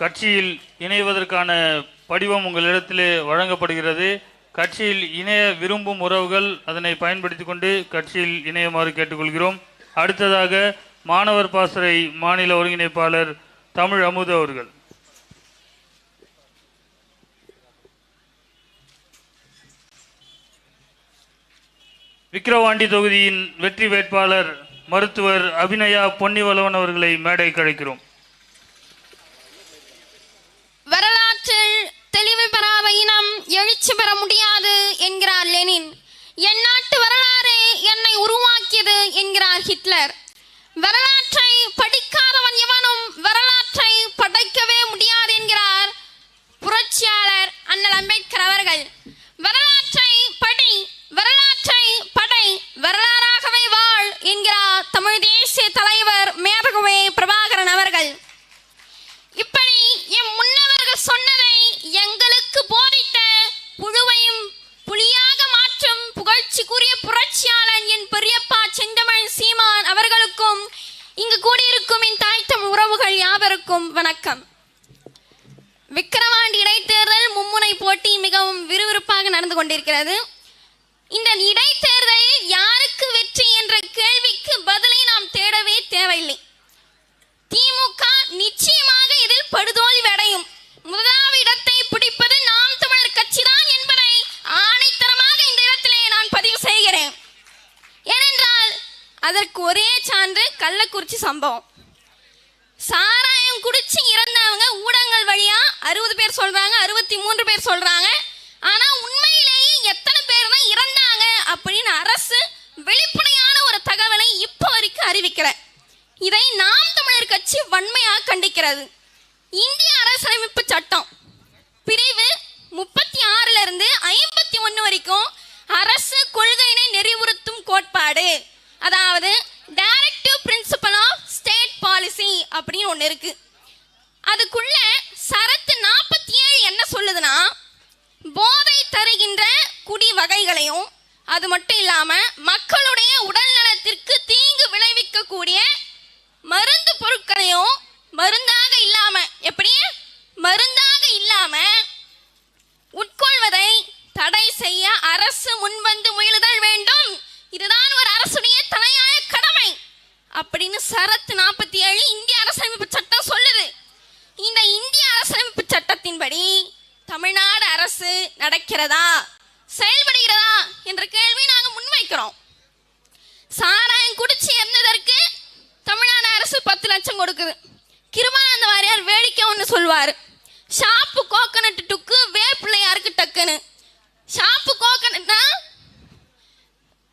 கட்சியில் இணைவதற்கான படிவம் உங்களிடத்திலே வழங்கப்படுகிறது. கட்சியில் இணைய விரும்பும் உறவுகள் அதனை பயன்படுத்தி கொண்டு கட்சியில் இணையுமாறு கேட்டுக்கொள்கிறோம். அடுத்ததாக மாணவர் பாசறை மாநில ஒருங்கிணைப்பாளர் தமிழ் அமுது அவர்கள். விக்கிரவாண்டி தொகுதியின் வெற்றி வேட்பாளர் மருத்துவர் அபிநயா பொன்னிவளவன் அவர்களை மேடை கழிக்கிறோம் என்கிறார் ஹிட்லர். வரலாற்றை படிக்காதவன் எவனும் வரலாற்றை படைக்கவே முடியாது என்கிறார் புரட்சியாளர் அண்ணல் அம்பேத்கர் அவர்கள். இங்கு என் தாய் தமிழ் உறவுகள் யாவருக்கும் வணக்கம். விக்கிரவாண்டி இடைத்தேர்தல் மும்முனை போட்டி மிகவும் விறுவிறுப்பாக நடந்து கொண்டிருக்கிறது. இந்த இடைத்தேர்தலில் யாருக்கு வெற்றி என்ற கேள்விக்கு பதிலை நாம் தேடவே தேவையில்லை. திமுக நிச்சயமாக இதில் படுதோல்வி அடையும். முதலாவது இடத்தை பிடிப்பது நாம் தமிழர் கட்சிதான் என்பதை ஆணைத்தரமாக இந்த இடத்திலே நான் பதிவு செய்கிறேன். ஏனென்றால் அதற்கு ஒரே சான்று கள்ளக்குறிச்சி சம்பவம். சாராயம் குடிச்சு இறந்தவங்க ஊடகங்கள் வழியா அறுபது பேர் சொல்றாங்க அறுபத்தி மூன்று பேர் சொல்றாங்க. ஆனா உண்மையிலேயே எத்தனை பேர் தான் இறந்தாங்க அப்படின்னு அரசு வெளிப்படையான ஒரு தகவலை இப்போ வரைக்கும் அறிவிக்கல. இதை நாம் தமிழர் கட்சி வன்மையாக கண்டிக்கிறது. இந்திய அரசியலமைப்பு சட்டம் பிரிவு முப்பத்தி ஆறுல இருந்து ஐம்பத்தி ஒன்று வரைக்கும் அரசு கொள்கையினை நெறிவுறுத்தும் கோட்பாடு. அதாவது அப்படின்னு ஒன்று இருக்கு. அதுக்குள்ள சரத்து நாற்பத்தி ஏழு என்ன சொல்லுதுன்னா போதை தருகின்ற குடி வகைகளையும் அது மட்டும் இல்லாம மக்களுடைய உடல்நல சட்டத்தின்படி தமிழ்நாடு அரசு நடக்கிறதா? செயல்படுகிறதா? என்ற கேள்வி நாங்க முன்வைக்கிறோம். சாராயம் குடிச்சு இருந்ததற்கு தமிழ்நாடு அரசு பத்து லட்சம் கொடுக்குது. கிருபானந்த வாரியார் வேடிக்கை ஒன்று சொல்வார் ஷாப்பு கோகனட் டுக்கு வேப்பிள்ளையாருக்கு டக்குன்னு. ஷாப்பு கோகனட்னா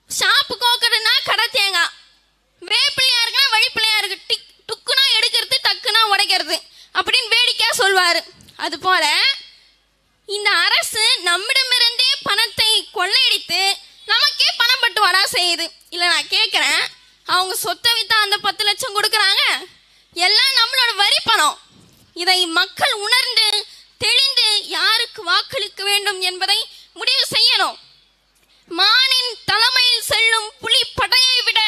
ஷாப்பு கோகனட்னா கடை தேங்காய். வேப்பிள்ளையாருக்குன்னா வழிப்பிள்ளையாருக்கு டிக் டுக்குனா எடுக்கிறது டக்குனா உடைக்கிறது அப்படின்னு வேடிக்கையாக சொல்வார் அதுபோல இந்த அரசு நம்மிடமிருந்தே பணத்தை கொள்ளையடித்து நமக்கே பணம் பட்டு செய்யுது. இல்லை நான் கேட்குறேன் அவங்க சொத்தை வித்தா அந்த பத்து லட்சம் கொடுக்குறாங்க. எல்லாம் நம்மளோட வரி பணம். இதை மக்கள் உணர்ந்து தெளிந்து யாருக்கு வாக்களிக்க வேண்டும் என்பதை முடிவு செய்யணும். மானின் தலைமையில் செல்லும் புலி படையை விட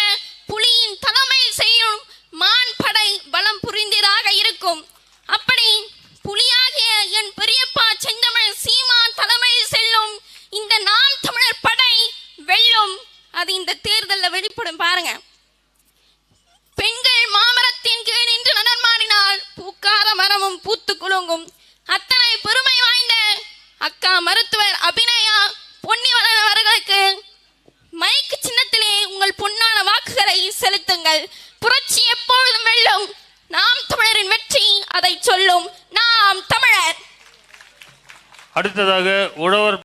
ஆகும். அத்தனை பெருமை வாய்ந்த அக்கா மருத்துவர் அபிநயா பொன்னிவளன் அவர்களுக்கு மைக்கு சின்னத்திலே உங்கள் பொன்னான வாக்குகளை செலுத்துங்கள். புரட்சி எப்பொழுதும் வெல்லும். நாம் தமிழரின் வெற்றி அதை சொல்லும். நாம் தமிழர். அடுத்ததாக உழவர்